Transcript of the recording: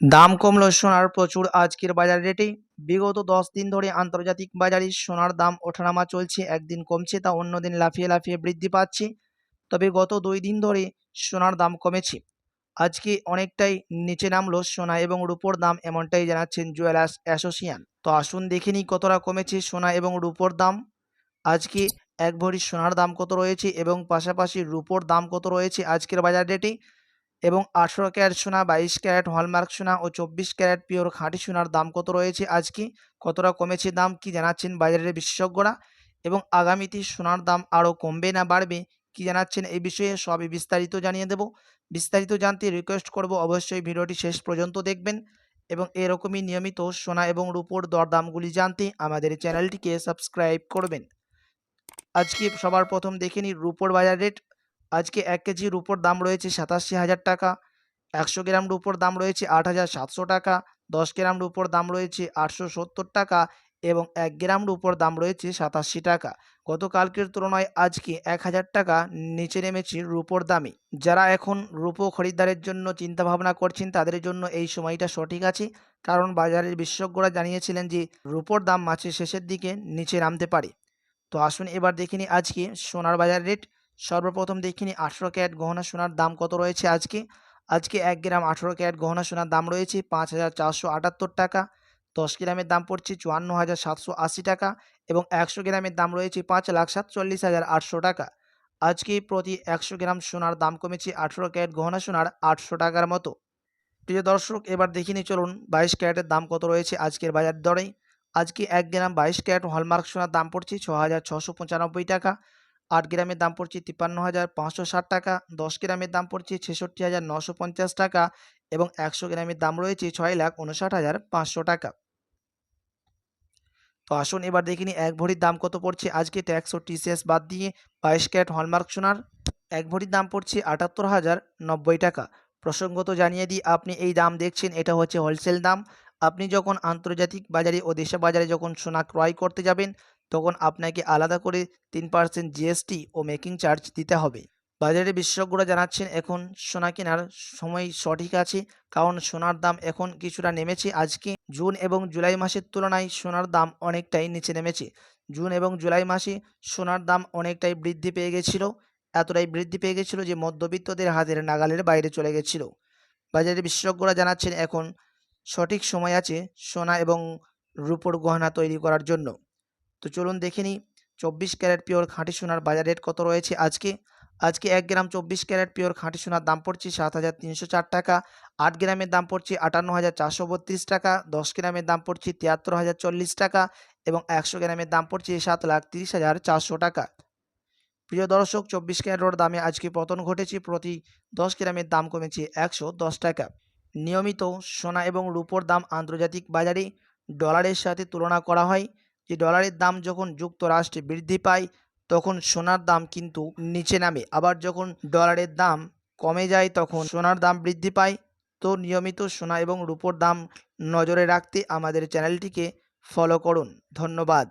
দাম কমলো সোনার প্রচুর আজকের বাজার রেটে। বিগত দশ দিন ধরে আন্তর্জাতিক বাজারে সোনার দাম ওঠানামা চলছে, একদিন কমছে তা অন্য দিন লাফিয়ে লাফিয়ে বৃদ্ধি পাচ্ছে। তবে গত দুই দিন ধরে সোনার দাম কমেছে। আজকে অনেকটাই নিচে নামলো সোনা এবং রূপোর দাম, এমনটাই জানাচ্ছেন জুয়েলার্স অ্যাসোসিয়ান তো আসুন দেখে নিই কতটা কমেছে সোনা এবং রূপোর দাম। আজকে এক ভরি সোনার দাম কত রয়েছে এবং পাশাপাশি রূপোর দাম কত রয়েছে আজকের বাজার রেটে? এবং আঠেরো ক্যারেট সোনা, বাইশ ক্যারেট হলমার্ক সোনা ও চব্বিশ ক্যারেট পিওর খাঁটি সোনার দাম কত রয়েছে আজকে? কতটা কমেছে দাম? কি জানাচ্ছেন বাজারের বিশেষজ্ঞরা? এবং আগামীতে সোনার দাম আরও কমবে না বাড়বে? কি জানাচ্ছেন এই বিষয়ে সবই বিস্তারিত জানিয়ে দেব। বিস্তারিত জানতে রিকোয়েস্ট করব অবশ্যই ভিডিওটি শেষ পর্যন্ত দেখবেন এবং এরকমই নিয়মিত সোনা এবং রূপোর দরদামগুলি জানতে আমাদের চ্যানেলটিকে সাবস্ক্রাইব করবেন। আজকে সবার প্রথম দেখে নিই রূপোর বাজার রেট আজকে এক কেজি রূপোর দাম রয়েছে সাতাশি হাজার টাকা। একশো গ্রাম রূপোর দাম রয়েছে আট হাজার সাতশো টাকা। দশ গ্রাম রূপোর দাম রয়েছে আটশো সত্তর টাকা এবং এক গ্রাম রূপোর দাম রয়েছে সাতাশি টাকা। গতকালকের তুলনায় আজকে এক হাজার টাকা নিচে নেমেছে রূপোর দামে। যারা এখন রূপো খরিদ্দারের জন্য চিন্তাভাবনা করছেন, তাদের জন্য এই সময়টা সঠিক আছে। কারণ বাজারের বিশেষজ্ঞরা জানিয়েছিলেন যে, রূপোর দাম মাসের শেষের দিকে নিচে নামতে পারে। তো আসুন এবার দেখে নিই আজকে সোনার বাজার রেট। সর্বপ্রথম দেখে নিই আঠেরো ক্যারেট গহনা সোনার দাম কত রয়েছে আজকে? আজকে এক গ্রাম আঠেরো ক্যারেট গহনা সোনার দাম রয়েছে পাঁচ হাজার চারশো আটাত্তর টাকা। দশ গ্রামের দাম পড়ছে চুয়ান্ন হাজার সাতশো আশি টাকা এবং একশো গ্রামের দাম রয়েছে পাঁচ লাখ সাতচল্লিশ হাজার আটশো টাকা। আজকে প্রতি একশো গ্রাম সোনার দাম কমেছে আঠেরো ক্যারেট গহনা সোনার আটশো টাকার মতো। প্রিয় দর্শক, এবার দেখিনি চলুন বাইশ ক্যারেটের দাম কত রয়েছে আজকের বাজার দরে? আজকে এক গ্রাম বাইশ ক্যারেট হলমার্ক সোনার দাম পড়ছে ছ হাজার ছশো পঁচানব্বই টাকা। আট গ্রামের দাম পড়ছে তিপ্পান্ন হাজার পাঁচশো ষাট টাকা, দশ গ্রামের দাম পড়ছে ছেষট্টি হাজার নশো পঞ্চাশ টাকা এবং একশো গ্রামের দাম রয়েছে ছয় লাখ উনষাট হাজার পাঁচশো টাকা। তো আসুন এবার দেখে নিই এক ভরির দাম কত পড়ছে? আজকে ট্যাক্স ও টিসিএস বাদ দিয়ে বাইশ ক্যারেট হলমার্ক সোনার এক ভরির দাম পড়ছে আটাত্তর হাজার নব্বই টাকা। প্রসঙ্গত জানিয়ে দিই, আপনি এই দাম দেখছেন, এটা হচ্ছে হোলসেল দাম। আপনি যখন আন্তর্জাতিক বাজারে ও দেশে বাজারে যখন সোনা ক্রয় করতে যাবেন তখন আপনাকে আলাদা করে তিন পার্সেন্ট জিএসটি ও মেকিং চার্জ দিতে হবে। বাজারে বিশেষজ্ঞরা জানাচ্ছেন, এখন সোনা কেনার সময় সঠিক আছে, কারণ সোনার দাম এখন কিছুটা নেমেছে। আজকে জুন এবং জুলাই মাসের তুলনায় সোনার দাম অনেকটাই নিচে নেমেছে। জুন এবং জুলাই মাসে সোনার দাম অনেকটাই বৃদ্ধি পেয়ে গেছিল, এতটাই বৃদ্ধি পেয়ে গেছিল যে মধ্যবিত্তদের হাতের নাগালের বাইরে চলে গেছিল। বাজারে বিশেষজ্ঞরা জানাচ্ছেন, এখন সঠিক সময় আছে সোনা এবং রূপোর গহনা তৈরি করার জন্য। তো চলুন দেখে নিই, চব্বিশ ক্যারেট পিওর খাঁটি সোনার বাজার রেট কত রয়েছে আজকে? আজকে এক গ্রাম চব্বিশ ক্যারেট পিওর খাঁটি সোনার দাম পড়ছে সাত হাজার তিনশো চার টাকা, আট গ্রামের দাম পড়ছে আটান্ন হাজার চারশো বত্রিশ টাকা, দশ গ্রামের দাম পড়ছে তিয়াত্তর হাজার চল্লিশ টাকা এবং একশো গ্রামের দাম পড়ছে সাত লাখ তিরিশ হাজার চারশো টাকা। প্রিয় দর্শক, চব্বিশ ক্যারেট দামে আজকে পতন ঘটেছে প্রতি দশ গ্রামের দাম কমেছে একশো দশ টাকা। নিয়মিত সোনা এবং রূপোর দাম আন্তর্জাতিক বাজারে ডলারের সাথে তুলনা করা হয়। যে ডলারের দাম যখন যুক্তরাষ্ট্রে বৃদ্ধি পায়, তখন সোনার দাম কিন্তু নিচে নামে। আবার যখন ডলারের দাম কমে যায়, তখন সোনার দাম বৃদ্ধি পায়। তো নিয়মিত সোনা এবং রূপোর দাম নজরে রাখতে আমাদের চ্যানেলটিকে ফলো করুন। ধন্যবাদ।